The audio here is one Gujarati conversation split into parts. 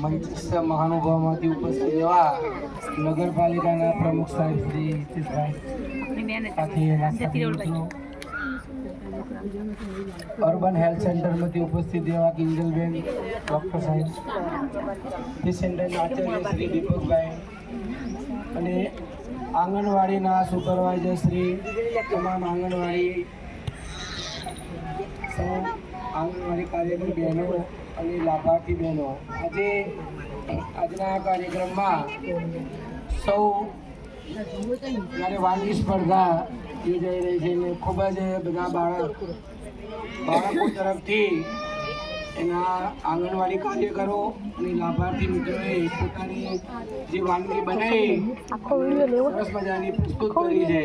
મંચસ્થ મહાનુભાવમાંથી ઉપસ્થિત એવા નગરપાલિકાના પ્રમુખ સાહેબ શ્રી હિતેશભાઈ સાથે અર્બન હેલ્થ સેન્ટરમાંથી ઉપસ્થિત એવા કિંજલબેન ડૉક્ટર સાહેબ તે સેન્ટરના આચાર્ય શ્રી દીપકભાઈ અને આંગણવાડીના સુપરવાઇઝર શ્રી તમામ આંગણવાડી સૌ આંગણવાડી કાર્યકર બહેનો અને લાભાર્થી બહેનો, આજે આજના કાર્યક્રમમાં સૌ જ્યારે વાનગી સ્પર્ધા યોજાઈ રહી છે અને ખૂબ જ બધા બાળક, બાળકો તરફથી એના આંગણવાડી કાર્યકરો અને લાભાર્થી મિત્રોએ પોતાની જે વાનગી બનાવી, સરસ મજાની પ્રસ્તુત કરી છે.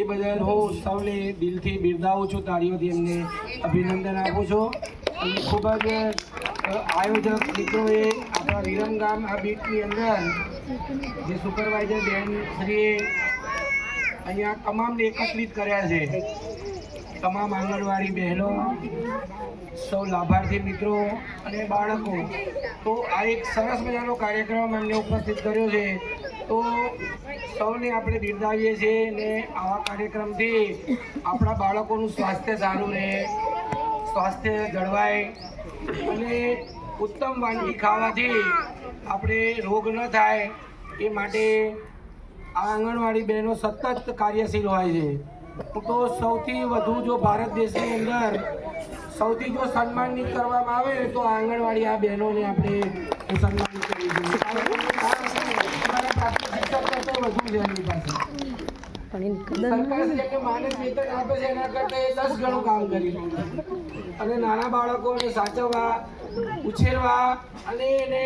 એ બદલ હું સૌને દિલથી બિરદાવું છું, તાળીઓથી એમને અભિનંદન આપું છું. ખૂબ જ આયોજક મિત્રોએ આપણા વિરમગામ આ બીટની અંદર જે સુપરવાઇઝર બેન શ્રીએ અહીંયા તમામને એકત્રિત કર્યા છે. તમામ આંગણવાડી બહેનો, સૌ લાભાર્થી મિત્રો અને બાળકો, તો આ એક સરસ મજાનો કાર્યક્રમ એમને ઉપસ્થિત કર્યો છે. તો સૌને આપણે બિરદાવીએ છીએ ને આવા કાર્યક્રમથી આપણા બાળકોનું સ્વાસ્થ્ય સારું રહે. સ્વાસ્થ્ય જળવાય અને ઉત્તમ વાનગી ખાવાથી આપણે રોગ ન થાય એ માટે આ આંગણવાડી બહેનો સતત કાર્યશીલ હોય છે. તો સૌથી વધુ જો ભારત દેશની અંદર સૌથી જો સન્માનિત કરવામાં આવે તો આંગણવાડી આ બહેનોને આપણે સન્માનિત કરવી જોઈએ કારણ કે અમારા પ્રાથમિક શિક્ષક કરતાં વધુ છે એમની પાસે. છે એના ગણું કામ કરી અને નાના બાળકોને સાચવવા ઉછેરવા અને એને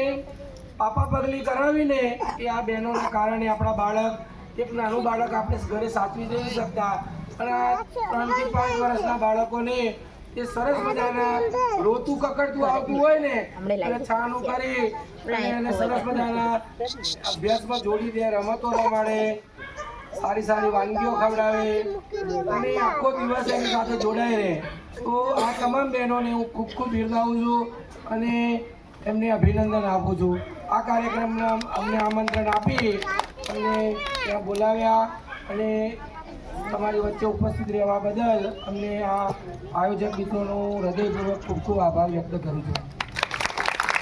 પાપા પગલી કરાવીને એ આ બહેનોના કારણે આપણા બાળક એક નાનું બાળક આપણે ઘરે સાચવી નથી શકતા. અને આ ત્રણથી પાંચ વર્ષના બાળકોને એ સરસ મજાના રોતું કકડતું આવતું હોય ને એને છાનું કરી અને એને સરસ મજાના અભ્યાસમાં જોડી દે રમતો રમાડે. સારી સારી વાનગીઓ ખવડાવે. અને આખો દિવસ એની સાથે જોડાઈ રહે. તો આ તમામ બહેનોને હું ખૂબ ખૂબ બિરદાવું છું અને એમને અભિનંદન આપું છું. આ કાર્યક્રમના અમને આમંત્રણ આપી અને ત્યાં બોલાવ્યા અને તમારી વચ્ચે ઉપસ્થિત રહેવા બદલ અમને આ આયોજક મિત્રોનો હૃદયપૂર્વક ખૂબ ખૂબ આભાર વ્યક્ત કરું છું.